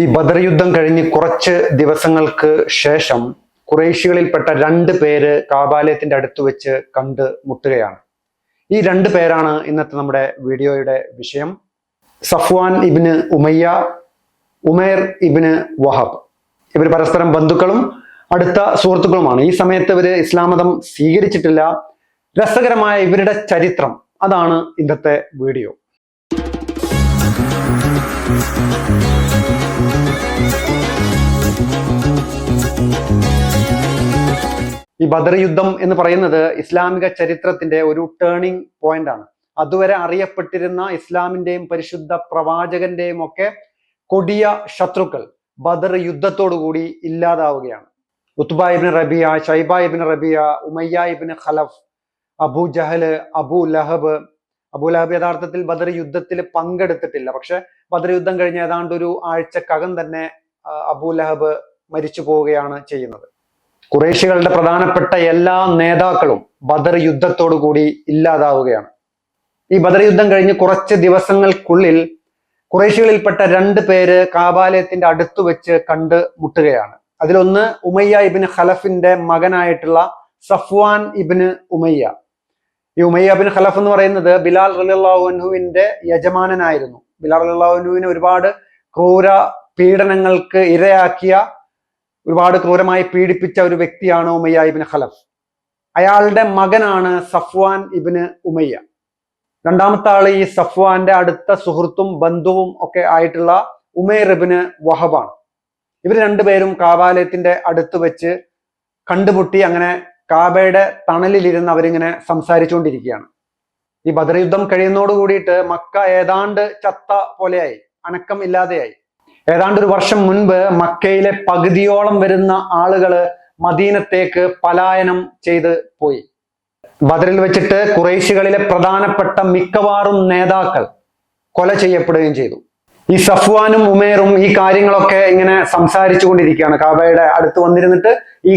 ഈ ബദർ യുദ്ധം കഴിഞ്ഞ് കുറച്ച് ദിവസങ്ങൾക്ക് ശേഷം കുറേശികളിൽപ്പെട്ട രണ്ട് പേര് കാബാലയത്തിന്റെ അടുത്ത് വെച്ച് കണ്ട് മുട്ടുകയാണ്. ഈ രണ്ട് പേരാണ് ഇന്നത്തെ നമ്മുടെ വീഡിയോയുടെ വിഷയം. സഫ്വാൻ ഇബിന് ഉമയ്യ ഉമേർ ഇബിന് വഹബ്. ഇവർ പരസ്പരം ബന്ധുക്കളും അടുത്ത സുഹൃത്തുക്കളുമാണ്. ഈ സമയത്ത് ഇവർ ഇസ്ലാം മതം സ്വീകരിച്ചിട്ടില്ല. രസകരമായ ഇവരുടെ ചരിത്രം. അതാണ് ഇന്നത്തെ വീഡിയോ. ഈ ബദർ യുദ്ധം എന്ന് പറയുന്നത് ഇസ്ലാമിക ചരിത്രത്തിന്റെ ഒരു ടേണിംഗ് പോയിന്റ് ആണ്. അതുവരെ അറിയപ്പെട്ടിരുന്ന ഇസ്ലാമിന്റെയും പരിശുദ്ധ പ്രവാചകന്റെയും ഒക്കെ കൊടിയ ശത്രുക്കൾ ബദർ യുദ്ധത്തോടുകൂടി ഇല്ലാതാവുകയാണ്. ഉത്ബായിബിൻ റബിയ ഷൈബായിബിൻ റബിയ ഉമയ്യായിബിൻ ഖലഫ് അബു ജഹൽ അബു ലഹബ് അബു ലഹബ് യഥാർത്ഥത്തിൽ ബദർ യുദ്ധത്തിൽ പങ്കെടുത്തിട്ടില്ല. പക്ഷെ ബദർ യുദ്ധം കഴിഞ്ഞ ഏതാണ്ട് ഒരു ആഴ്ചക്കകം തന്നെ അബു ലഹബ് മരിച്ചു പോവുകയാണ് ചെയ്യുന്നത്. കുറേശികളുടെ പ്രധാനപ്പെട്ട എല്ലാ നേതാക്കളും ബദർ യുദ്ധത്തോടു കൂടി ഇല്ലാതാവുകയാണ്. ഈ ബദർ യുദ്ധം കഴിഞ്ഞ് കുറച്ച് ദിവസങ്ങൾക്കുള്ളിൽ കുറേശികളിൽപ്പെട്ട രണ്ട് പേര് കാബാലയത്തിന്റെ അടുത്ത് വെച്ച് കണ്ട് മുട്ടുകയാണ്. അതിലൊന്ന് ഉമയ്യ ഇബിന് ഖലഫിന്റെ മകനായിട്ടുള്ള സഫ്വാൻ ഇബിന് ഉമയ്യ. ഈ ഉമയ്യ ബിൻ ഖലഫ് എന്ന് പറയുന്നത് ബിലാൽ റലിള്ളാഹുവിന്റെ യജമാനനായിരുന്നു. ബിലാൽ റലിള്ളാഹുവിനെ ഒരുപാട് ക്രൂര പീഡനങ്ങൾക്ക് ഇരയാക്കിയ ഒരുപാട് ക്രൂരമായി പീഡിപ്പിച്ച ഒരു വ്യക്തിയാണ് ഉമയ്യ ഇബിൻ ഖലഫ്. അയാളുടെ മകനാണ് സഫ്വാൻ ഇബിന് ഉമയ്യ. രണ്ടാമത്തെ ആൾ ഈ സഫ്വാന്റെ അടുത്ത സുഹൃത്തും ബന്ധുവും ഒക്കെ ആയിട്ടുള്ള ഉമേർ ഇബിന് വഹബാണ്. ഇവർ രണ്ടുപേരും കാബാലയത്തിന്റെ അടുത്ത് വെച്ച് കണ്ടുമുട്ടി അങ്ങനെ കാബയുടെ തണലിലിരുന്ന് അവരിങ്ങനെ സംസാരിച്ചുകൊണ്ടിരിക്കുകയാണ്. ഈ ബദർ യുദ്ധം കഴിയുന്നതോട് മക്ക ഏതാണ്ട് ചത്ത പോലെയായി അനക്കം ഇല്ലാതെയായി. ഏതാണ്ട് ഒരു വർഷം മുൻപ് മക്കയിലെ പകുതിയോളം വരുന്ന ആളുകൾ മദീനത്തേക്ക് പലായനം ചെയ്ത് പോയി. ബദറിൽ വെച്ചിട്ട് കുറേശികളിലെ പ്രധാനപ്പെട്ട മിക്കവാറും നേതാക്കൾ കൊല ചെയ്യപ്പെടുകയും ചെയ്തു. ഈ സഫ്വാനും ഉമേറും ഈ കാര്യങ്ങളൊക്കെ ഇങ്ങനെ സംസാരിച്ചു കൊണ്ടിരിക്കുകയാണ്. കാബയുടെ അടുത്ത് വന്നിരുന്നിട്ട് ഈ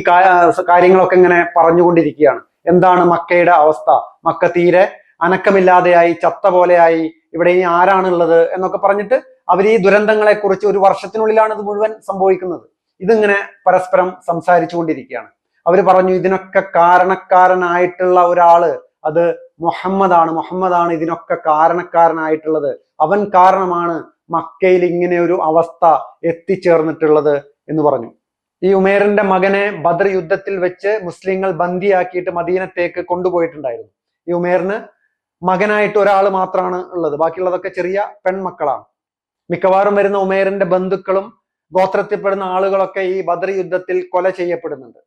കാര്യങ്ങളൊക്കെ ഇങ്ങനെ പറഞ്ഞുകൊണ്ടിരിക്കുകയാണ് എന്താണ് മക്കയുടെ അവസ്ഥ? മക്ക തീരെ അനക്കമില്ലാതെയായി ചത്ത പോലെയായി ഇവിടെ ഇനി ആരാണുള്ളത് എന്നൊക്കെ പറഞ്ഞിട്ട് അവർ ഈ ദുരന്തങ്ങളെക്കുറിച്ച് ഒരു വർഷത്തിനുള്ളിലാണ് ഇത് മുഴുവൻ സംഭവിക്കുന്നത്. ഇതിങ്ങനെ പരസ്പരം സംസാരിച്ചു കൊണ്ടിരിക്കുകയാണ് അവർ പറഞ്ഞു ഇതിനൊക്കെ കാരണക്കാരനായിട്ടുള്ള ഒരാൾ അത് മുഹമ്മദാണ്. മുഹമ്മദാണ് ഇതിനൊക്കെ കാരണക്കാരനായിട്ടുള്ളത്. അവൻ കാരണമാണ് മക്കയിൽ ഇങ്ങനെ ഒരു അവസ്ഥ എത്തിച്ചേർന്നിട്ടുള്ളത് എന്ന് പറഞ്ഞു. ഈ ഉമേറിന്റെ മകനെ ബദർ യുദ്ധത്തിൽ വെച്ച് മുസ്ലിങ്ങൾ ബന്ദിയാക്കിയിട്ട് മദീനത്തേക്ക് കൊണ്ടുപോയിട്ടുണ്ടായിരുന്നു. ഈ ഉമേറിന് മകനായിട്ട് ഒരാൾ മാത്രമാണ് ഉള്ളത്. ബാക്കിയുള്ളതൊക്കെ ചെറിയ പെൺമക്കളാണ്. മിക്കവാറും വരുന്ന ഉമേറിന്റെ ബന്ധുക്കളും ഗോത്രത്തിൽപ്പെടുന്ന ആളുകളൊക്കെ ഈ ബദർ യുദ്ധത്തിൽ കൊല ചെയ്യപ്പെടുന്നുണ്ട്.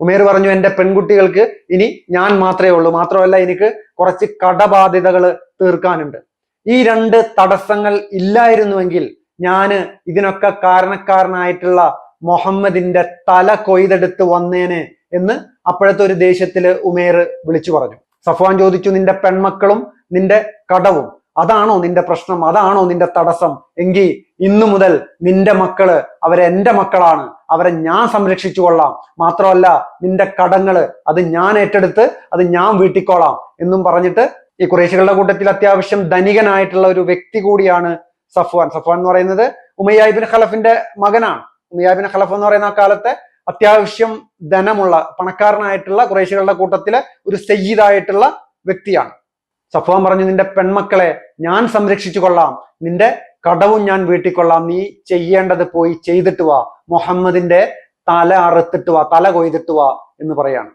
ഉമേർ പറഞ്ഞു എന്റെ പെൺകുട്ടികൾക്ക് ഇനി ഞാൻ മാത്രമേ ഉള്ളൂ. മാത്രമല്ല എനിക്ക് കുറച്ച് കടബാധ്യതകൾ തീർക്കാനുണ്ട്. ഈ രണ്ട് തടസ്സങ്ങൾ ഇല്ലായിരുന്നുവെങ്കിൽ ഞാൻ ഇതിനൊക്കെ കാരണക്കാരനായിട്ടുള്ള മുഹമ്മദിന്റെ തല കൊയ്തെടുത്ത് വന്നേനെ എന്ന് അപ്പോഴത്തെ ഒരു ദേശത്തിൽ ഉമേർ വിളിച്ചു പറഞ്ഞു. സഫ്വാൻ ചോദിച്ചു നിന്റെ പെൺമക്കളും നിന്റെ കടവും അതാണോ നിന്റെ പ്രശ്നം? അതാണോ നിന്റെ തടസ്സം? എങ്കിൽ ഇന്നു മുതൽ നിന്റെ മക്കൾ അവരെ എന്റെ മക്കളാണ്. അവരെ ഞാൻ സംരക്ഷിച്ചു കൊള്ളാം. മാത്രമല്ല നിന്റെ കടങ്ങൾ അത് ഞാൻ ഏറ്റെടുത്ത് അത് ഞാൻ വീട്ടിക്കോളാം എന്നും പറഞ്ഞിട്ട് ഈ കുറേശികളുടെ കൂട്ടത്തിൽ അത്യാവശ്യം ധനികനായിട്ടുള്ള ഒരു വ്യക്തി കൂടിയാണ് സഫ്വാൻ. സഫ്വാൻ എന്ന് പറയുന്നത് ഉമയ്യാബിൻ ഖലഫിന്റെ മകനാണ്. ഉമയ്യാബിൻ ഖലഫ് എന്ന് പറയുന്ന ആ കാലത്തെ അത്യാവശ്യം ധനമുള്ള പണക്കാരനായിട്ടുള്ള കുറേശികളുടെ കൂട്ടത്തിലെ ഒരു സയ്യിദായിട്ടുള്ള വ്യക്തിയാണ്. സഫ്വാൻ പറഞ്ഞു നിന്റെ പെൺമക്കളെ ഞാൻ സംരക്ഷിച്ചു കൊള്ളാം നിന്റെ കടവും ഞാൻ വീട്ടിക്കൊള്ളാം. നീ ചെയ്യേണ്ടത് പോയി ചെയ്തിട്ട് വാ. മുഹമ്മദിന്റെ തല അറുത്തിട്ട് വാ തല കൊയ്തിട്ട് വാ എന്ന് പറയാണ്.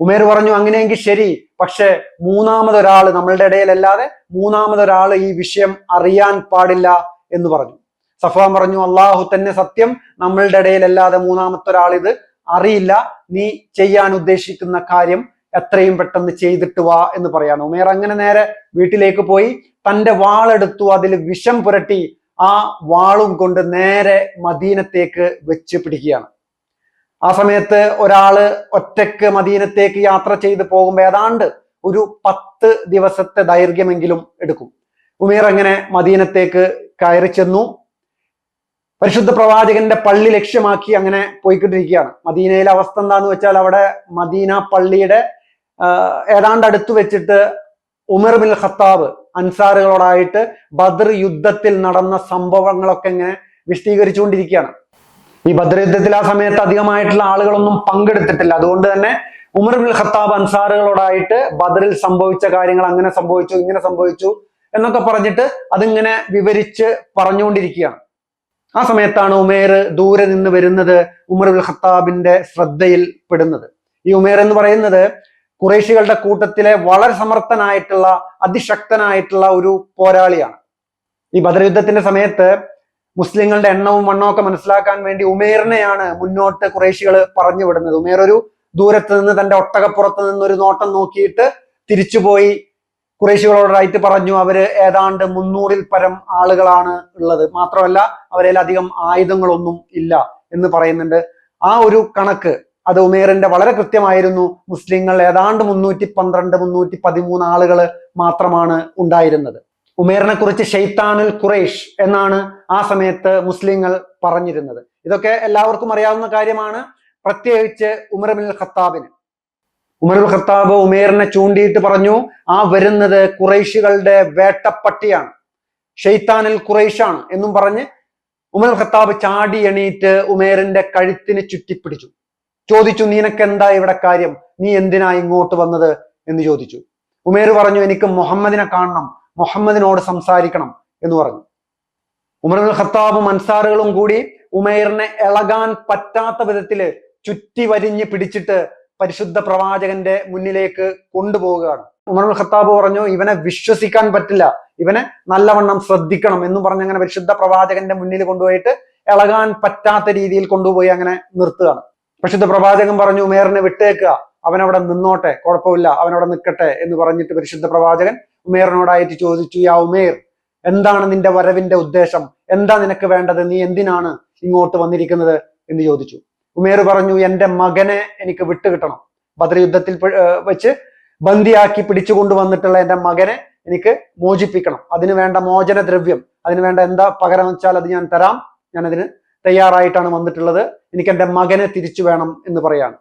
ഉമേർ പറഞ്ഞു അങ്ങനെയെങ്കിൽ ശരി. പക്ഷെ മൂന്നാമതൊരാൾ നമ്മളുടെ ഇടയിലല്ലാതെ മൂന്നാമതൊരാൾ ഈ വിഷയം അറിയാൻ പാടില്ല എന്ന് പറഞ്ഞു. സഫാൻ പറഞ്ഞു അള്ളാഹു തന്നെ സത്യം നമ്മളുടെ ഇടയിലല്ലാതെ മൂന്നാമത്തെ ഒരാൾ ഇത് അറിയില്ല. നീ ചെയ്യാൻ ഉദ്ദേശിക്കുന്ന കാര്യം എത്രയും പെട്ടെന്ന് ചെയ്തിട്ട് വാ എന്ന് പറയാണ് ഉമേർ അങ്ങനെ നേരെ വീട്ടിലേക്ക് പോയി. തന്റെ വാളെടുത്തു. അതിൽ വിഷം പുരട്ടി. ആ വാളും കൊണ്ട് നേരെ മദീനത്തേക്ക് വെച്ച് പിടിക്കുകയാണ്. ആ സമയത്ത് ഒരാൾ ഒറ്റയ്ക്ക് മദീനത്തേക്ക് യാത്ര ചെയ്ത് പോകുമ്പോൾ ഏതാണ്ട് ഒരു പത്ത് ദിവസത്തെ ദൈർഘ്യമെങ്കിലും എടുക്കും. ഉമേർ അങ്ങനെ മദീനത്തേക്ക് കയറി ചെന്നു. പരിശുദ്ധ പ്രവാചകന്റെ പള്ളി ലക്ഷ്യമാക്കി അങ്ങനെ പോയിക്കൊണ്ടിരിക്കുകയാണ്. മദീനയിലെ അവസ്ഥ എന്താന്ന് വെച്ചാൽ അവിടെ മദീന പള്ളിയുടെ ഏതാണ്ട് അടുത്ത് വെച്ചിട്ട് ഉമർ ബിൻ ഖത്താബ് അൻസാറുകളോടായിട്ട് ബദർ യുദ്ധത്തിൽ നടന്ന സംഭവങ്ങളൊക്കെ ഇങ്ങനെ വിശദീകരിച്ചുകൊണ്ടിരിക്കുകയാണ്. ഈ ബദർ യുദ്ധത്തിൽ ആ സമയത്ത് അധികമായിട്ടുള്ള ആളുകളൊന്നും പങ്കെടുത്തിട്ടില്ല. അതുകൊണ്ട് തന്നെ ഉമർ ബിൻ ഖത്താബ് അൻസാറുകളോടായിട്ട് ബദറിൽ സംഭവിച്ച കാര്യങ്ങൾ അങ്ങനെ സംഭവിച്ചു ഇങ്ങനെ സംഭവിച്ചു എന്നൊക്കെ പറഞ്ഞിട്ട് അതിങ്ങനെ വിവരിച്ച് പറഞ്ഞുകൊണ്ടിരിക്കുകയാണ്. ആ സമയത്താണ് ഉമേർ ദൂരെ നിന്ന് വരുന്നത് ഉമർ ബിൻ ഖത്താബിന്റെ ശ്രദ്ധയിൽ പെടുന്നത് ഈ ഉമേർ എന്ന് പറയുന്നത് കുറേശികളുടെ കൂട്ടത്തിലെ വളരെ സമർത്ഥനായിട്ടുള്ള അതിശക്തനായിട്ടുള്ള ഒരു പോരാളിയാണ്. ഈ ബദർ യുദ്ധത്തിന്റെ സമയത്ത് മുസ്ലിങ്ങളുടെ എണ്ണവും മണ്ണവും ഒക്കെ മനസ്സിലാക്കാൻ വേണ്ടി ഉമേറിനെയാണ് മുന്നോട്ട് കുറേശികൾ പറഞ്ഞു വിടുന്നത്. ഉമേർ ഒരു ദൂരത്ത് നിന്ന് തന്റെ ഒട്ടകപ്പുറത്ത് നിന്ന് ഒരു നോട്ടം നോക്കിയിട്ട് തിരിച്ചുപോയി കുറേശികളോടായിട്ട് പറഞ്ഞു അവർ ഏതാണ്ട് മുന്നൂറിൽ പരം ആളുകളാണ് ഉള്ളത്. മാത്രമല്ല അവരിൽ അധികം ആയുധങ്ങളൊന്നും ഇല്ല എന്ന് പറയുന്നുണ്ട്. ആ ഒരു കണക്ക് അത് ഉമേറിന്റെ വളരെ കൃത്യമായിരുന്നു. മുസ്ലിങ്ങൾ ഏതാണ്ട് മുന്നൂറ്റി പന്ത്രണ്ട് മുന്നൂറ്റി പതിമൂന്ന് ആളുകൾ മാത്രമാണ് ഉണ്ടായിരുന്നത്. ഉമേറിനെ കുറിച്ച് ഷെയ്ത്താനുൽ ഖുറൈഷ് എന്നാണ് ആ സമയത്ത് മുസ്ലിങ്ങൾ പറഞ്ഞിരുന്നത്. ഇതൊക്കെ എല്ലാവർക്കും അറിയാവുന്ന കാര്യമാണ്. പ്രത്യേകിച്ച് ഉമർ ബിൻ ഖത്താബിന്. ഉമറുൽ ഖത്താബ് ഉമേറിനെ ചൂണ്ടിയിട്ട് പറഞ്ഞു ആ വരുന്നത് കുറൈശികളുടെ വേട്ടപ്പട്ടിയാണ്. ഷെയ്ത്താനിൽ ഖുറൈഷാണ് എന്നും പറഞ്ഞ് ഉമർ ഖത്താബ് ചാടി എണീറ്റ് ഉമേറിന്റെ കഴുത്തിന് ചുറ്റിപ്പിടിച്ചു. ചോദിച്ചു നിനക്കെന്താ ഇവിടെ കാര്യം? നീ എന്തിനാ ഇങ്ങോട്ട് വന്നത്? എന്ന് ചോദിച്ചു. ഉമേർ പറഞ്ഞു എനിക്ക് മുഹമ്മദിനെ കാണണം മുഹമ്മദിനോട് സംസാരിക്കണം എന്ന് പറഞ്ഞു. ഉമറുൽ ഖത്താബും അൻസാറുകളും കൂടി ഉമേറിനെ ഇളകാൻ പറ്റാത്ത വിധത്തിൽ ചുറ്റി വരിഞ്ഞ് പിടിച്ചിട്ട് പരിശുദ്ധ പ്രവാചകന്റെ മുന്നിലേക്ക് കൊണ്ടുപോവുകയാണ്. ഉമറുൽ ഖത്താബ് പറഞ്ഞു ഇവനെ വിശ്വസിക്കാൻ പറ്റില്ല ഇവനെ നല്ലവണ്ണം ശ്രദ്ധിക്കണം എന്നും പറഞ്ഞ് അങ്ങനെ പരിശുദ്ധ പ്രവാചകന്റെ മുന്നിൽ കൊണ്ടുപോയിട്ട് ഇളകാൻ പറ്റാത്ത രീതിയിൽ കൊണ്ടുപോയി അങ്ങനെ നിർത്തുകയാണ്. പരിശുദ്ധ പ്രവാചകൻ പറഞ്ഞു ഉമേറിനെ വിട്ടേക്കുക. അവനവിടെ നിന്നോട്ടെ കുഴപ്പമില്ല അവനവിടെ നിൽക്കട്ടെ എന്ന് പറഞ്ഞിട്ട് പരിശുദ്ധ പ്രവാചകൻ ഉമേറിനോടായിട്ട് ചോദിച്ചു യാ ഉമേർ എന്താണ് നിന്റെ വരവിന്റെ ഉദ്ദേശം? എന്താ നിനക്ക് വേണ്ടത്? നീ എന്തിനാണ് ഇങ്ങോട്ട് വന്നിരിക്കുന്നത്? എന്ന് ചോദിച്ചു. ഉമേർ പറഞ്ഞു എന്റെ മകനെ എനിക്ക് വിട്ടുകിട്ടണം. ബദർ യുദ്ധത്തിൽ വെച്ച് ബന്ദിയാക്കി പിടിച്ചു കൊണ്ടുവന്നിട്ടുള്ള എന്റെ മകനെ എനിക്ക് മോചിപ്പിക്കണം. അതിന് വേണ്ട മോചന ദ്രവ്യം അതിന് വേണ്ട എന്താ പകരം വെച്ചാൽ അത് ഞാൻ തരാം. ഞാൻ അതിന് തയ്യാറായിട്ടാണ് വന്നിട്ടുള്ളത്. എനിക്ക് എന്റെ മകനെ തിരിച്ചു വേണം എന്ന് പറയാണ്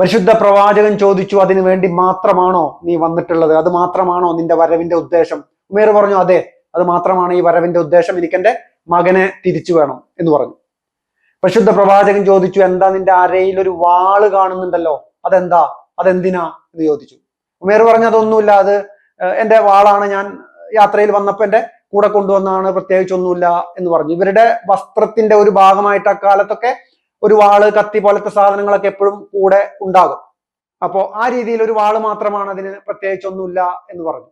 പരിശുദ്ധ പ്രവാചകൻ ചോദിച്ചു അതിനു വേണ്ടി മാത്രമാണോ നീ വന്നിട്ടുള്ളത്? അത് മാത്രമാണോ നിന്റെ വരവിന്റെ ഉദ്ദേശം? ഉമേർ പറഞ്ഞു അതെ അത് മാത്രമാണ് ഈ വരവിന്റെ ഉദ്ദേശം. എനിക്ക് എന്റെ മകനെ തിരിച്ചു വേണം എന്ന് പറഞ്ഞു. പരിശുദ്ധ പ്രവാചകൻ ചോദിച്ചു എന്താ നിന്റെ അരയിൽ ഒരു വാൾ കാണുന്നുണ്ടല്ലോ? അതെന്താ? അതെന്തിനാ? എന്ന് ചോദിച്ചു. ഉമേർ പറഞ്ഞു അതൊന്നുമില്ല. അത് എന്റെ വാളാണ്. ഞാൻ യാത്രയിൽ വന്നപ്പോ എന്റെ കൂടെ കൊണ്ടുവന്നാണ് പ്രത്യേകിച്ചൊന്നുമില്ല എന്ന് പറഞ്ഞു. ഇവരുടെ വസ്ത്രത്തിന്റെ ഒരു ഭാഗമായിട്ട് അക്കാലത്തൊക്കെ ഒരു വാൾ കത്തി പോലത്തെ സാധനങ്ങളൊക്കെ എപ്പോഴും കൂടെ ഉണ്ടാകും. അപ്പോ ആ രീതിയിൽ ഒരു വാൾ മാത്രമാണ് അതിന് പ്രത്യേകിച്ചൊന്നുമില്ല എന്ന് പറഞ്ഞു.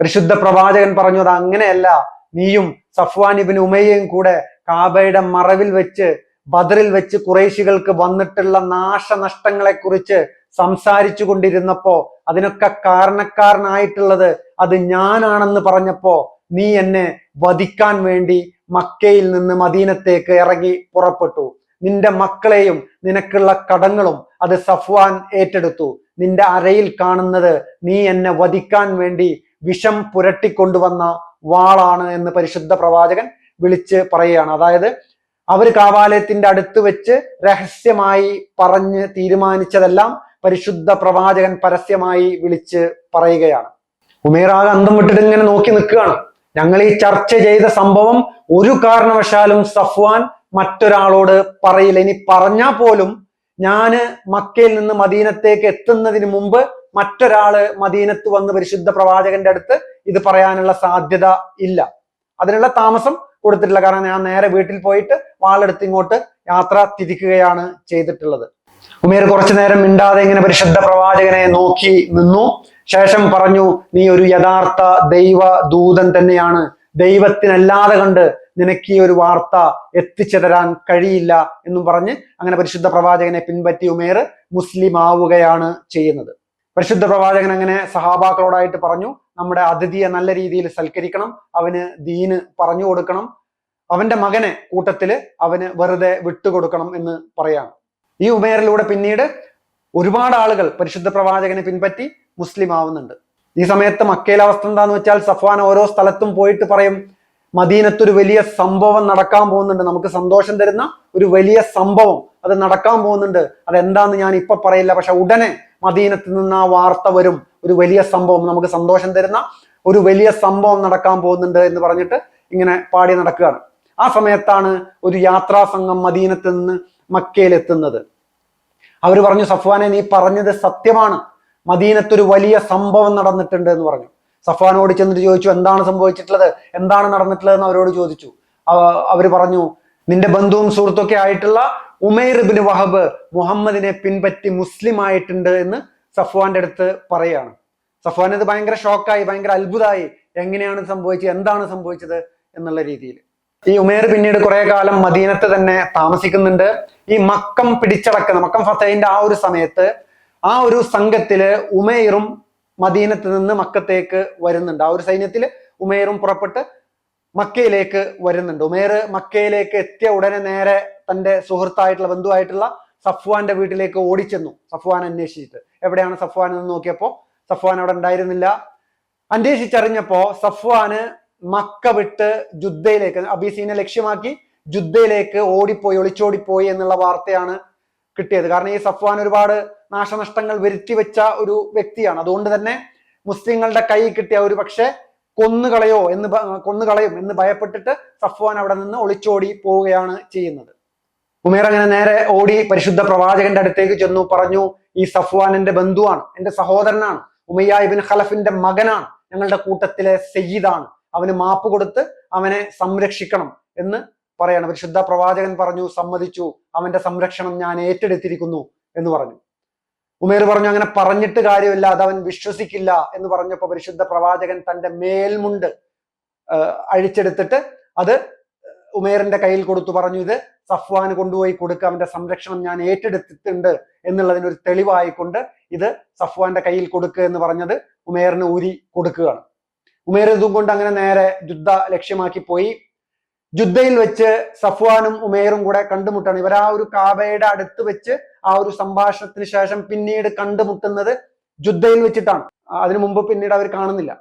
പരിശുദ്ധ പ്രവാചകൻ പറഞ്ഞു അത് അങ്ങനെയല്ല. നീയും സഫ്വാൻ ഇബിൻ ഉമയ്യയും കൂടെ കാബയുടെ മറവിൽ വെച്ച് ബദറിൽ വെച്ച് കുറേശികൾക്ക് വന്നിട്ടുള്ള നാശനഷ്ടങ്ങളെ കുറിച്ച് സംസാരിച്ചു കൊണ്ടിരുന്നപ്പോ അതിനൊക്കെ കാരണക്കാരനായിട്ടുള്ളത് അത് ഞാനാണെന്ന് പറഞ്ഞപ്പോ നീ എന്നെ വധിക്കാൻ വേണ്ടി മക്കയിൽ നിന്ന് മദീനത്തേക്ക് ഇറങ്ങി പുറപ്പെട്ടു. നിന്റെ മക്കളെയും നിനക്കുള്ള കടങ്ങളും അത് സഫ്വാൻ ഏറ്റെടുത്തു. നിന്റെ അരയിൽ കാണുന്നത് നീ എന്നെ വധിക്കാൻ വേണ്ടി വിഷം പുരട്ടിക്കൊണ്ടുവന്ന വാളാണ് എന്ന് പരിശുദ്ധ പ്രവാചകൻ വിളിച്ച് പറയുകയാണ്. അതായത് അവർ കാവാലയത്തിന്റെ അടുത്ത് വെച്ച് രഹസ്യമായി പറഞ്ഞ് തീരുമാനിച്ചതെല്ലാം പരിശുദ്ധ പ്രവാചകൻ പരസ്യമായി വിളിച്ച് പറയുകയാണ്. ഉമേറാകെ അന്തം വിട്ടിട്ട് ഇങ്ങനെ നോക്കി നിൽക്കുകയാണ്. ഞങ്ങൾ ഈ ചർച്ച ചെയ്ത സംഭവം ഒരു കാരണവശാലും സഫ്വാൻ മറ്റൊരാളോട് പറയില്ല. ഇനി പറഞ്ഞാൽ പോലും ഞാൻ മക്കയിൽ നിന്ന് മദീനത്തേക്ക് എത്തുന്നതിന് മുമ്പ് മറ്റൊരാൾ മദീനത്ത് വന്ന് പരിശുദ്ധ പ്രവാചകന്റെ അടുത്ത് ഇത് പറയാനുള്ള സാധ്യത ഇല്ല. അതിനുള്ള താമസം കൊടുത്തിട്ടില്ല. കാരണം ഞാൻ നേരെ വീട്ടിൽ പോയിട്ട് വാളെടുത്ത് ഇങ്ങോട്ട് യാത്ര തിരിക്കുകയാണ് ചെയ്തിട്ടുള്ളത്. ഉമേർ കുറച്ചു നേരം മിണ്ടാതെ ഇങ്ങനെ പരിശുദ്ധ പ്രവാചകനെ നോക്കി നിന്നു. ശേഷം പറഞ്ഞു നീ ഒരു യഥാർത്ഥ ദൈവ ദൂതൻ തന്നെയാണ്. ദൈവത്തിനല്ലാതെ കണ്ട് നിനക്ക് ഈ ഒരു വാർത്ത എത്തിച്ചു തരാൻ കഴിയില്ല എന്നും പറഞ്ഞ് അങ്ങനെ പരിശുദ്ധ പ്രവാചകനെ പിൻപറ്റി ഉമേർ മുസ്ലിം ആവുകയാണ് ചെയ്യുന്നത്. പരിശുദ്ധ പ്രവാചകൻ അങ്ങനെ സഹാബാക്കളോടായിട്ട് പറഞ്ഞു നമ്മുടെ അതിഥിയെ നല്ല രീതിയിൽ സൽക്കരിക്കണം അവന് ദീന് പറഞ്ഞു കൊടുക്കണം. അവന്റെ മകനെ കൂട്ടത്തിൽ അവന് വെറുതെ വിട്ടുകൊടുക്കണം എന്ന് പറയാണ്. ഈ ഉമേറിലൂടെ പിന്നീട് ഒരുപാട് ആളുകൾ പരിശുദ്ധ പ്രവാചകനെ പിൻപറ്റി മുസ്ലിം ആവുന്നുണ്ട്. ഈ സമയത്ത് മക്കയിലെ അവസ്ഥ എന്താന്ന് വെച്ചാൽ സഫ്വാൻ ഓരോ സ്ഥലത്തും പോയിട്ട് പറയും മദീനത്തൊരു വലിയ സംഭവം നടക്കാൻ പോകുന്നുണ്ട്. നമുക്ക് സന്തോഷം തരുന്ന ഒരു വലിയ സംഭവം അത് നടക്കാൻ പോകുന്നുണ്ട്. അതെന്താന്ന് ഞാൻ ഇപ്പൊ പറയില്ല. പക്ഷെ ഉടനെ മദീനത്ത് നിന്ന് ആ വാർത്ത വരും. ഒരു വലിയ സംഭവം നമുക്ക് സന്തോഷം തരുന്ന ഒരു വലിയ സംഭവം നടക്കാൻ പോകുന്നുണ്ട് എന്ന് പറഞ്ഞിട്ട് ഇങ്ങനെ പാടി നടക്കുകയാണ്. ആ സമയത്താണ് ഒരു യാത്രാ സംഘം മദീനത്ത് നിന്ന് മക്കയിലെത്തുന്നത്. അവർ പറഞ്ഞു സഫ്വാനെ നീ പറഞ്ഞത് സത്യമാണ്. മദീനത്തൊരു വലിയ സംഭവം നടന്നിട്ടുണ്ട് എന്ന് പറഞ്ഞു. സഫ്വാനോട് ചെന്നിട്ട് ചോദിച്ചു എന്താണ് സംഭവിച്ചിട്ടുള്ളത്? എന്താണ് നടന്നിട്ടുള്ളത് എന്ന് അവരോട് ചോദിച്ചു. അവർ പറഞ്ഞു നിന്റെ ബന്ധുവും സുഹൃത്തൊക്കെ ആയിട്ടുള്ള ഉമൈർ ഇബിൻ വഹബ് മുഹമ്മദിനെ പിൻപറ്റി മുസ്ലിം ആയിട്ടുണ്ട് എന്ന് സഫ്വാന്റെ അടുത്ത് പറയാണ്. സഫ്വാൻ ഇത് ഭയങ്കര ഷോക്കായി ഭയങ്കര അത്ഭുതമായി. എങ്ങനെയാണ് സംഭവിച്ചത്? എന്താണ് സംഭവിച്ചത്? എന്നുള്ള രീതിയിൽ. ഈ ഉമേർ പിന്നീട് കുറെ കാലം മദീനത്ത് തന്നെ താമസിക്കുന്നുണ്ട്. ഈ മക്കം പിടിച്ചടക്കുന്ന മക്കം ഫത്തേഹിന്റെ ആ ഒരു സമയത്ത് ആ ഒരു സംഘത്തിൽ ഉമേറും മദീനത്ത് നിന്ന് മക്കത്തേക്ക് വരുന്നുണ്ട്. ആ ഒരു സൈന്യത്തിൽ ഉമേറും പുറപ്പെട്ട് മക്കയിലേക്ക് വരുന്നുണ്ട്. ഉമേർ മക്കയിലേക്ക് എത്തിയ ഉടനെ നേരെ തന്റെ സുഹൃത്തായിട്ടുള്ള ബന്ധുവായിട്ടുള്ള സഫ്വാന്റെ വീട്ടിലേക്ക് ഓടിച്ചെന്നു. സഫ്വാൻ അന്വേഷിച്ചിട്ട്. എവിടെയാണ് സഫ്വാൻ എന്ന് നോക്കിയപ്പോ സഫ്വാൻ അവിടെ ഉണ്ടായിരുന്നില്ല. അന്വേഷിച്ചറിഞ്ഞപ്പോ സഫ്വാന് മക്ക വിട്ട് ജുദ്ദയിലേക്ക് അബീസീനെ ലക്ഷ്യമാക്കി ജുദ്ദയിലേക്ക് ഓടിപ്പോയി ഒളിച്ചോടിപ്പോയി എന്നുള്ള വാർത്തയാണ് കിട്ടിയത്. കാരണം ഈ സഫ്വാൻ ഒരുപാട് നാശനഷ്ടങ്ങൾ വരുത്തി വെച്ച ഒരു വ്യക്തിയാണ്. അതുകൊണ്ട് തന്നെ മുസ്ലിങ്ങളുടെ കൈ കിട്ടിയ ഒരു പക്ഷെ കൊന്നുകളയോ എന്ന് കൊന്നുകളയും എന്ന് ഭയപ്പെട്ടിട്ട് സഫ്വാൻ അവിടെ നിന്ന് ഒളിച്ചോടി പോവുകയാണ് ചെയ്യുന്നത്. ഉമേർ അങ്ങനെ നേരെ ഓടി പരിശുദ്ധ പ്രവാചകന്റെ അടുത്തേക്ക് ചെന്നു പറഞ്ഞു ഈ സഫ്വാൻ എന്റെ ബന്ധുവാണ് എന്റെ സഹോദരനാണ്. ഉമയ്യ ഇബിൻ ഖലഫിന്റെ മകനാണ്. ഞങ്ങളുടെ കൂട്ടത്തിലെ സയ്യിദാണ്. അവന് മാപ്പ് കൊടുത്ത് അവനെ സംരക്ഷിക്കണം എന്ന് പറയാണ്. പരിശുദ്ധ പ്രവാചകൻ പറഞ്ഞു സമ്മതിച്ചു. അവന്റെ സംരക്ഷണം ഞാൻ ഏറ്റെടുത്തിരിക്കുന്നു എന്ന് പറഞ്ഞു. ഉമേർ പറഞ്ഞു അങ്ങനെ പറഞ്ഞിട്ട് കാര്യമില്ല. അത് അവൻ വിശ്വസിക്കില്ല എന്ന് പറഞ്ഞപ്പോ പരിശുദ്ധ പ്രവാചകൻ തന്റെ മേൽമുണ്ട് അഴിച്ചെടുത്തിട്ട് അത് ഉമേറിന്റെ കയ്യിൽ കൊടുത്തു. പറഞ്ഞു ഇത് സഫ്വാന് കൊണ്ടുപോയി കൊടുക്കുക അവന്റെ സംരക്ഷണം ഞാൻ ഏറ്റെടുത്തിട്ടുണ്ട് എന്നുള്ളതിനൊരു തെളിവായിക്കൊണ്ട് ഇത് സഫ്വാന്റെ കയ്യിൽ കൊടുക്കുക എന്ന് പറഞ്ഞത് ഉമേറിന് ഊരി കൊടുക്കുകയാണ്. ഉമേർ ഇതും കൊണ്ട് അങ്ങനെ നേരെ യുദ്ധ ലക്ഷ്യമാക്കി പോയി. ജുദ്ദയിൽ വെച്ച് സഫ്വാനും ഉമേറും കൂടെ കണ്ടുമുട്ടാണ്. ഇവർ ആ ഒരു കാബയുടെ അടുത്ത് വെച്ച് ആ ഒരു സംഭാഷണത്തിന് ശേഷം പിന്നീട് കണ്ടുമുട്ടുന്നത് ജുദ്ദയിൽ വെച്ചിട്ടാണ്. അതിനു മുമ്പ് പിന്നീട് അവർ കാണുന്നില്ല.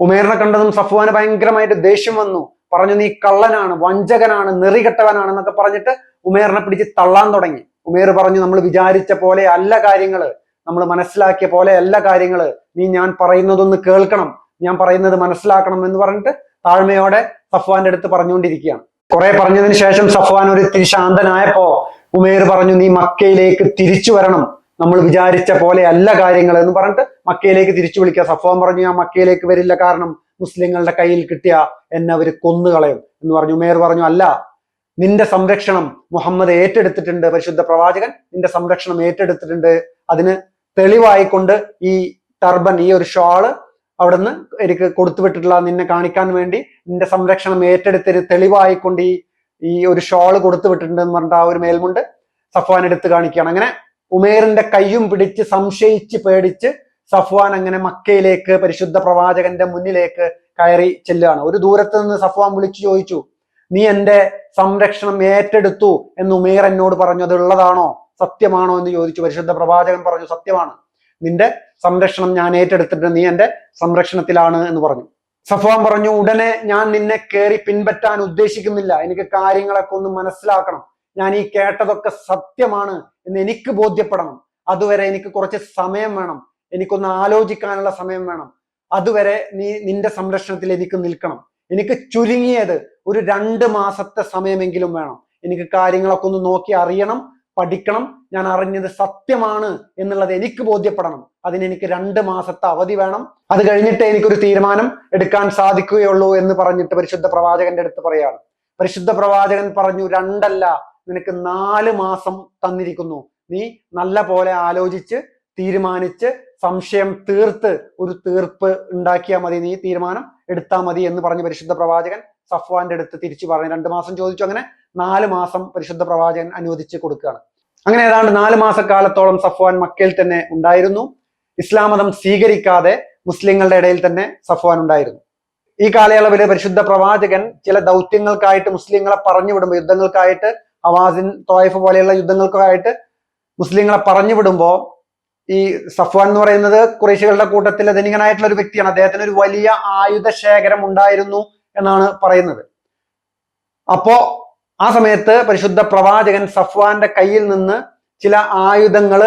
ഉമേറിനെ കണ്ടതും സഫ്വാന് ഭയങ്കരമായിട്ട് ദേഷ്യം വന്നു. പറഞ്ഞു നീ കള്ളനാണ് വഞ്ചകനാണ് നെറികെട്ടവനാണ് എന്നൊക്കെ പറഞ്ഞിട്ട് ഉമേറിനെ പിടിച്ച് തള്ളാൻ തുടങ്ങി. ഉമേർ പറഞ്ഞു നമ്മൾ വിചാരിച്ച പോലെ അല്ല കാര്യങ്ങൾ. നമ്മൾ മനസ്സിലാക്കിയ പോലെ അല്ല കാര്യങ്ങൾ. നീ ഞാൻ പറയുന്നതൊന്ന് കേൾക്കണം. ഞാൻ പറയുന്നത് മനസ്സിലാക്കണം എന്ന് പറഞ്ഞിട്ട് താഴ്മയോടെ സഫ്വാന്റെ അടുത്ത് പറഞ്ഞുകൊണ്ടിരിക്കുകയാണ്. കുറെ പറഞ്ഞതിന് ശേഷം സഫ്വാൻ ഒരു ഇത്തിരി ശാന്തനായപ്പോ ഉമേർ പറഞ്ഞു നീ മക്കയിലേക്ക് തിരിച്ചു വരണം. നമ്മൾ വിചാരിച്ച പോലെ അല്ല കാര്യങ്ങൾ എന്ന് പറഞ്ഞിട്ട് മക്കയിലേക്ക് തിരിച്ചു വിളിക്കുക. സഫ്വാൻ പറഞ്ഞു ഞാൻ മക്കയിലേക്ക് വരില്ല കാരണം മുസ്ലിങ്ങളുടെ കയ്യിൽ കിട്ടിയ എന്നെ അവർ കൊന്നുകളയും എന്ന് പറഞ്ഞു. ഉമേർ പറഞ്ഞു അല്ല നിന്റെ സംരക്ഷണം മുഹമ്മദ് ഏറ്റെടുത്തിട്ടുണ്ട് പരിശുദ്ധ പ്രവാചകൻ നിന്റെ സംരക്ഷണം ഏറ്റെടുത്തിട്ടുണ്ട്. അതിന് തെളിവായിക്കൊണ്ട് ഈ ടർബൻ ഈ ഒരു ഷാൾ അവിടുന്ന് എനിക്ക് കൊടുത്തു വിട്ടിട്ടുള്ള നിന്നെ കാണിക്കാൻ വേണ്ടി നിന്റെ സംരക്ഷണം ഏറ്റെടുത്തൊരു തെളിവായിക്കൊണ്ട് ഈ ഈ ഒരു ഷോൾ കൊടുത്തു വിട്ടിട്ടുണ്ട് എന്ന് പറഞ്ഞിട്ട് ആ ഒരു മേൽമുണ്ട് സഫ്വാൻ എടുത്ത് കാണിക്കുകയാണ്. അങ്ങനെ ഉമേറിന്റെ കയ്യും പിടിച്ച് സംശയിച്ച് പേടിച്ച് സഫ്വാൻ അങ്ങനെ മക്കയിലേക്ക് പരിശുദ്ധ പ്രവാചകന്റെ മുന്നിലേക്ക് കയറി ചെല്ലുകയാണ്. ഒരു ദൂരത്ത് നിന്ന് സഫ്വാൻ വിളിച്ചു ചോദിച്ചു നീ എന്റെ സംരക്ഷണം ഏറ്റെടുത്തു? എന്ന് ഉമേർ എന്നോട് പറഞ്ഞു അത് ഉള്ളതാണോ? സത്യമാണോ? എന്ന് ചോദിച്ചു. പരിശുദ്ധ പ്രവാചകൻ പറഞ്ഞു സത്യമാണ്. നിന്റെ സംരക്ഷണം ഞാൻ ഏറ്റെടുത്തിട്ട് നീ എന്റെ സംരക്ഷണത്തിലാണ് എന്ന് പറഞ്ഞു. സഫാൻ പറഞ്ഞു ഉടനെ ഞാൻ നിന്നെ കയറി പിൻപറ്റാൻ ഉദ്ദേശിക്കുന്നില്ല. എനിക്ക് കാര്യങ്ങളൊക്കെ ഒന്ന് മനസ്സിലാക്കണം. ഞാൻ ഈ കേട്ടതൊക്കെ സത്യമാണ് എന്ന് എനിക്ക് ബോധ്യപ്പെടണം. അതുവരെ എനിക്ക് കുറച്ച് സമയം വേണം. എനിക്കൊന്ന് ആലോചിക്കാനുള്ള സമയം വേണം. അതുവരെ നീ നിന്റെ സംരക്ഷണത്തിൽ എനിക്ക് നിൽക്കണം. എനിക്ക് ചുരുങ്ങിയത് ഒരു രണ്ട് മാസത്തെ സമയമെങ്കിലും വേണം. എനിക്ക് കാര്യങ്ങളൊക്കെ ഒന്ന് നോക്കി അറിയണം. പഠിക്കണം ഞാൻ അറിഞ്ഞത് സത്യമാണ് എന്നുള്ളത് എനിക്ക് ബോധ്യപ്പെടണം. അതിന് എനിക്ക് രണ്ട് മാസത്തെ അവധി വേണം. അത് കഴിഞ്ഞിട്ടേ എനിക്കൊരു തീരുമാനം എടുക്കാൻ സാധിക്കുകയുള്ളൂ എന്ന് പറഞ്ഞിട്ട് പരിശുദ്ധ പ്രവാചകന്റെ അടുത്ത് പറയാണ്. പരിശുദ്ധ പ്രവാചകൻ പറഞ്ഞു രണ്ടല്ല നിനക്ക് നാല് മാസം തന്നിരിക്കുന്നു. നീ നല്ല പോലെ ആലോചിച്ച് തീരുമാനിച്ച് സംശയം തീർത്ത് ഒരു തീർപ്പ് ഉണ്ടാക്കിയാൽ മതി. നീ തീരുമാനം എടുത്താൽ മതി എന്ന് പറഞ്ഞ് പരിശുദ്ധ പ്രവാചകൻ സഫ്വാന്റെ അടുത്ത് തിരിച്ചു പറഞ്ഞു രണ്ട് മാസം ചോദിച്ചു. അങ്ങനെ നാല് മാസം പരിശുദ്ധ പ്രവാചകൻ അനുവദിച്ച് കൊടുക്കുകയാണ്. അങ്ങനെ ഏതാണ്ട് നാല് മാസക്കാലത്തോളം സഫ്വാൻ മക്കയിൽ തന്നെ ഉണ്ടായിരുന്നു. ഇസ്ലാം മതം സ്വീകരിക്കാതെ മുസ്ലിങ്ങളുടെ ഇടയിൽ തന്നെ സഫ്വാൻ ഉണ്ടായിരുന്നു. ഈ കാലയളവിൽ പരിശുദ്ധ പ്രവാചകൻ ചില ദൗത്യങ്ങൾക്കായിട്ട് മുസ്ലിങ്ങളെ പറഞ്ഞു വിടുമ്പോൾ യുദ്ധങ്ങൾക്കായിട്ട് അവാസിൻ തോയഫ് പോലെയുള്ള യുദ്ധങ്ങൾക്കായിട്ട് മുസ്ലിങ്ങളെ പറഞ്ഞു വിടുമ്പോ ഈ സഫ്വാൻ എന്ന് പറയുന്നത് കുറേശികളുടെ കൂട്ടത്തിൽ ധനികനായിട്ടുള്ള ഒരു വ്യക്തിയാണ്. അദ്ദേഹത്തിന് ഒരു വലിയ ആയുധ ശേഖരം ഉണ്ടായിരുന്നു. എന്നാണ് പറയുന്നത്. അപ്പോ ആ സമയത്ത് പരിശുദ്ധ പ്രവാചകൻ സഫ്വാന്റെ കയ്യിൽ നിന്ന് ചില ആയുധങ്ങൾ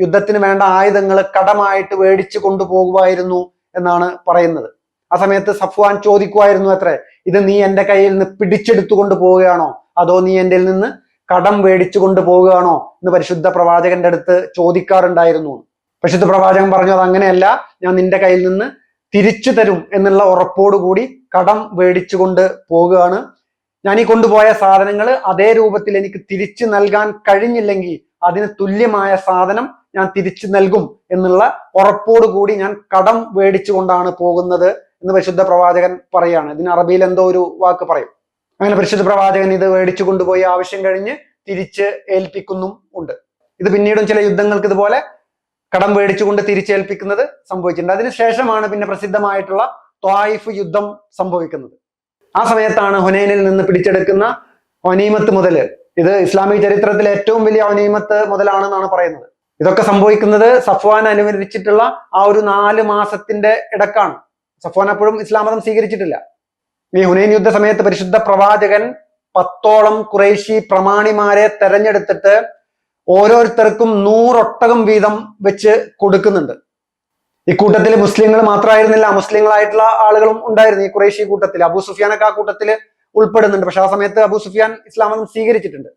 യുദ്ധത്തിന് വേണ്ട ആയുധങ്ങൾ കടമായിട്ട് മേടിച്ചു കൊണ്ടുപോകുമായിരുന്നു എന്നാണ് പറയുന്നത്. ആ സമയത്ത് സഫ്വാൻ ചോദിക്കുമായിരുന്നു അത്രേ ഇത് നീ എന്റെ കയ്യിൽ നിന്ന് പിടിച്ചെടുത്തു കൊണ്ടുപോവുകയാണോ അതോ നീ എന്റെ നിന്ന് കടം മേടിച്ചു കൊണ്ടുപോവുകയാണോ എന്ന് പരിശുദ്ധ പ്രവാചകന്റെ അടുത്ത് ചോദിക്കാറുണ്ടായിരുന്നു. പരിശുദ്ധ പ്രവാചകൻ പറഞ്ഞു അത് അങ്ങനെയല്ല. ഞാൻ നിന്റെ കയ്യിൽ നിന്ന് തിരിച്ചു തരും എന്നുള്ള ഉറപ്പോടുകൂടി കടം മേടിച്ചുകൊണ്ട് പോവുകയാണ് ഞാൻ ഈ കൊണ്ടുപോയ സാധനങ്ങൾ അതേ രൂപത്തിൽ എനിക്ക് തിരിച്ചു നൽകാൻ കഴിഞ്ഞില്ലെങ്കിൽ അതിന് തുല്യമായ സാധനം ഞാൻ തിരിച്ചു നൽകും എന്നുള്ള ഉറപ്പോടുകൂടി ഞാൻ കടം മേടിച്ചുകൊണ്ടാണ് പോകുന്നത് എന്ന് പരിശുദ്ധ പ്രവാചകൻ പറയാണ്. ഇതിന് അറബിയിൽ എന്തോ ഒരു വാക്ക് പറയും. അങ്ങനെ പരിശുദ്ധ പ്രവാചകൻ ഇത് മേടിച്ചു കൊണ്ടുപോയി ആവശ്യം കഴിഞ്ഞ് തിരിച്ച് ഏൽപ്പിക്കുന്നും ഉണ്ട്. ഇത് പിന്നീടും ചില യുദ്ധങ്ങൾക്ക് ഇതുപോലെ കടം മേടിച്ചുകൊണ്ട് തിരിച്ചേൽപ്പിക്കുന്നത് സംഭവിച്ചിട്ടുണ്ട്. അതിനുശേഷമാണ് പിന്നെ പ്രസിദ്ധമായിട്ടുള്ള ത്വായിഫ് യുദ്ധം സംഭവിക്കുന്നത്. ആ സമയത്താണ് ഹുനൈനിൽ നിന്ന് പിടിച്ചെടുക്കുന്ന ഒനീമത്ത് മുതൽ ഇത് ഇസ്ലാമിക ചരിത്രത്തിലെ ഏറ്റവും വലിയ ഒനീമത്ത് മുതലാണെന്നാണ് പറയുന്നത്. ഇതൊക്കെ സംഭവിക്കുന്നത് സഫ്വാൻ അനുവദിച്ചിട്ടുള്ള ആ ഒരു നാല് മാസത്തിന്റെ ഇടക്കാണ്. സഫ്വാൻ അപ്പോഴും ഇസ്ലാം മതം സ്വീകരിച്ചിട്ടില്ല. ഈ ഹുനൈൻ യുദ്ധ സമയത്ത് പരിശുദ്ധ പ്രവാചകൻ പത്തോളം കുറേശി പ്രമാണിമാരെ തെരഞ്ഞെടുത്തിട്ട് ഓരോരുത്തർക്കും നൂറൊട്ടകം വീതം വെച്ച് കൊടുക്കുന്നുണ്ട്. ഈ കൂട്ടത്തിൽ മുസ്ലിങ്ങൾ മാത്രമായിരുന്നില്ല മുസ്ലിങ്ങളായിട്ടുള്ള ആളുകളും ഉണ്ടായിരുന്നു ഈ കുറേശി കൂട്ടത്തിൽ അബൂ സുഫിയാനൊക്കെ ആ കൂട്ടത്തിൽ ഉൾപ്പെടുന്നുണ്ട്. പക്ഷെ ആ സമയത്ത് അബൂ സുഫിയാൻ ഇസ്ലാം മതം സ്വീകരിച്ചിട്ടുണ്ട്.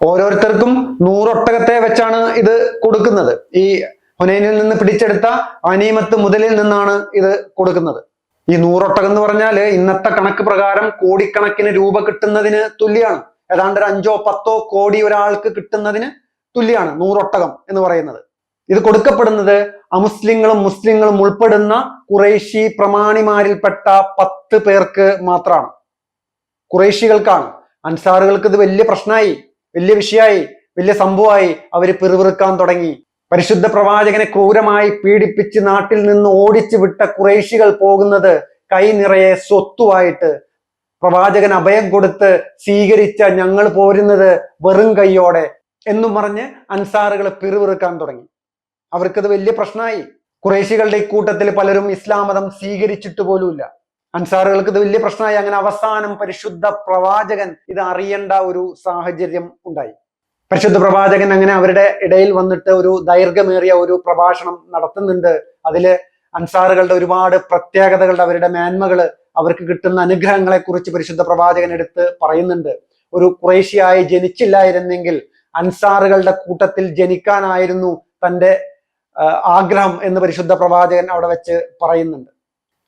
ഓരോരുത്തർക്കും നൂറൊട്ടകത്തെ വെച്ചാണ് ഇത് കൊടുക്കുന്നത്. ഈ ഹുനൈനിൽ നിന്ന് പിടിച്ചെടുത്ത അനീമത്ത് മുതലിൽ നിന്നാണ് ഇത് കൊടുക്കുന്നത്. ഈ നൂറൊട്ടകം എന്ന് പറഞ്ഞാൽ ഇന്നത്തെ കണക്ക് പ്രകാരം കോടിക്കണക്കിന് രൂപ കിട്ടുന്നതിന് തുല്യമാണ് ഏതാണ്ട് ഒരു അഞ്ചോ പത്തോ കോടി ഒരാൾക്ക് കിട്ടുന്നതിന് തുല്യമാണ് നൂറൊട്ടകം എന്ന് പറയുന്നത്. ഇത് കൊടുക്കപ്പെടുന്നത് അമുസ്ലിങ്ങളും മുസ്ലിങ്ങളും ഉൾപ്പെടുന്ന കുറേശി പ്രമാണിമാരിൽപ്പെട്ട പത്ത് പേർക്ക് മാത്രമാണ് കുറേശികൾക്കാണ് അൻസാറുകൾക്ക് ഇത് വലിയ പ്രശ്നമായി വലിയ വിഷയമായി വലിയ സംഭവമായി അവർ പിറുപിറുക്കാൻ തുടങ്ങി. പരിശുദ്ധ പ്രവാചകനെ ക്രൂരമായി പീഡിപ്പിച്ച് നാട്ടിൽ നിന്ന് ഓടിച്ചു വിട്ട കുറേശികൾ പോകുന്നത് കൈ നിറയെ സ്വത്തുവായിട്ട് പ്രവാചകൻ അഭയം കൊടുത്ത് സ്വീകരിച്ച ഞങ്ങൾ പോരുന്നത് വെറും കൈയോടെ എന്നും പറഞ്ഞ് അൻസാറുകളെ പിറുവിറുക്കാൻ തുടങ്ങി. അവർക്കത് വലിയ പ്രശ്നമായി. കുറേശികളുടെ ഇക്കൂട്ടത്തിൽ പലരും ഇസ്ലാം മതം സ്വീകരിച്ചിട്ട് പോലുമില്ല. അൻസാറുകൾക്ക് ഇത് വലിയ പ്രശ്നമായി. അങ്ങനെ അവസാനം പരിശുദ്ധ പ്രവാചകൻ ഇത് അറിയേണ്ട ഒരു സാഹചര്യം ഉണ്ടായി. പരിശുദ്ധ പ്രവാചകൻ അങ്ങനെ അവരുടെ ഇടയിൽ വന്നിട്ട് ഒരു ദൈർഘ്യമേറിയ ഒരു പ്രഭാഷണം നടത്തുന്നുണ്ട്. അതിൽ അൻസാറുകളുടെ ഒരുപാട് പ്രത്യേകതകളുടെ അവരുടെ മേന്മകൾ അവർക്ക് കിട്ടുന്ന അനുഗ്രഹങ്ങളെ കുറിച്ച് പരിശുദ്ധ പ്രവാചകൻ എടുത്ത് പറയുന്നുണ്ട്. ഒരു കുറേശ്യായി ജനിച്ചില്ലായിരുന്നെങ്കിൽ അൻസാറുകളുടെ കൂട്ടത്തിൽ ജനിക്കാനായിരുന്നു തന്റെ ആഗ്രഹം എന്ന് പരിശുദ്ധ പ്രവാചകൻ അവിടെ വെച്ച് പറയുന്നുണ്ട്.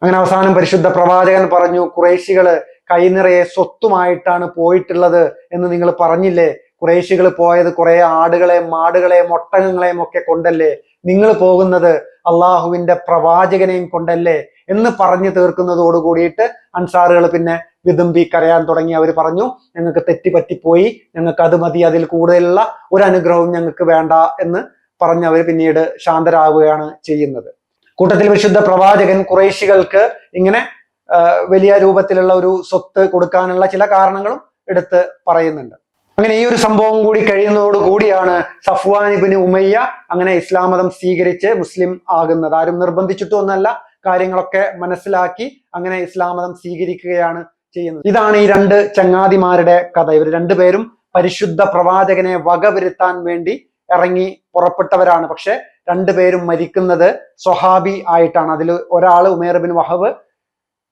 അങ്ങനെ അവസാനം പരിശുദ്ധ പ്രവാചകൻ പറഞ്ഞു കുറേശികൾ കൈനിറയെ സ്വത്തുമായിട്ടാണ് പോയിട്ടുള്ളത് എന്ന് നിങ്ങൾ പറഞ്ഞില്ലേ? കുറേശികൾ പോയത് കുറെ ആടുകളെ മാടുകളെ ഒട്ടകങ്ങളെയും ഒക്കെ കൊണ്ടല്ലേ നിങ്ങൾ പോകുന്നത്? അള്ളാഹുവിന്റെ പ്രവാചകനെയും കൊണ്ടല്ലേ എന്ന് പറഞ്ഞു തീർക്കുന്നതോട് കൂടിയിട്ട് അൻസാറുകൾ പിന്നെ വിതുമ്പി കരയാൻ തുടങ്ങി. അവർ പറഞ്ഞു ഞങ്ങൾക്ക് തെറ്റിപ്പറ്റിപ്പോയി ഞങ്ങൾക്ക് അത് മതി. അതിൽ കൂടുതലുള്ള ഒരു അനുഗ്രഹവും ഞങ്ങൾക്ക് വേണ്ട എന്ന് പറഞ്ഞ് അവർ പിന്നീട് ശാന്തരാകുകയാണ് ചെയ്യുന്നത്. കൂട്ടത്തിൽ വിശുദ്ധ പ്രവാചകൻ കുറേശികൾക്ക് ഇങ്ങനെ വലിയ രൂപത്തിലുള്ള ഒരു സ്വത്ത് കൊടുക്കാനുള്ള ചില കാരണങ്ങളും എടുത്ത് പറയുന്നുണ്ട്. അങ്ങനെ ഈ ഒരു സംഭവം കൂടി കഴിയുന്നതോട് കൂടിയാണ് സഫ്വാൻ ഇബിന് ഉമയ്യ അങ്ങനെ ഇസ്ലാം മതം സ്വീകരിച്ച് മുസ്ലിം ആകുന്നത്. ആരും നിർബന്ധിച്ചിട്ടൊന്നല്ല കാര്യങ്ങളൊക്കെ മനസ്സിലാക്കി അങ്ങനെ ഇസ്ലാം മതം സ്വീകരിക്കുകയാണ് ചെയ്യുന്നത്. ഇതാണ് ഈ രണ്ട് ചങ്ങാതിമാരുടെ കഥ. ഇവർ രണ്ടുപേരും പരിശുദ്ധ പ്രവാചകനെ വകവരുത്താൻ വേണ്ടി ഇറങ്ങി പുറപ്പെട്ടവരാണ്. പക്ഷെ രണ്ടുപേരും മരിക്കുന്നത് സ്വഹാബി ആയിട്ടാണ്. അതിൽ ഒരാൾ ഉമേർ ബിൻ വഹബ്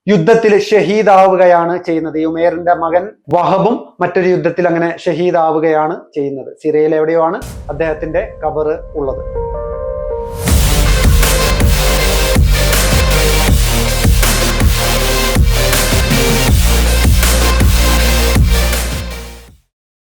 യുദ്ധത്തിൽ ഷഹീദാവുകയാണ് ചെയ്യുന്നത്. ഈ ഉമേറിന്റെ മകൻ വഹബും മറ്റൊരു യുദ്ധത്തിൽ അങ്ങനെ ഷഹീദാവുകയാണ് ചെയ്യുന്നത്. സിറിയയിൽ എവിടെയോ ആണ് അദ്ദേഹത്തിന്റെ കബറ് ഉള്ളത്.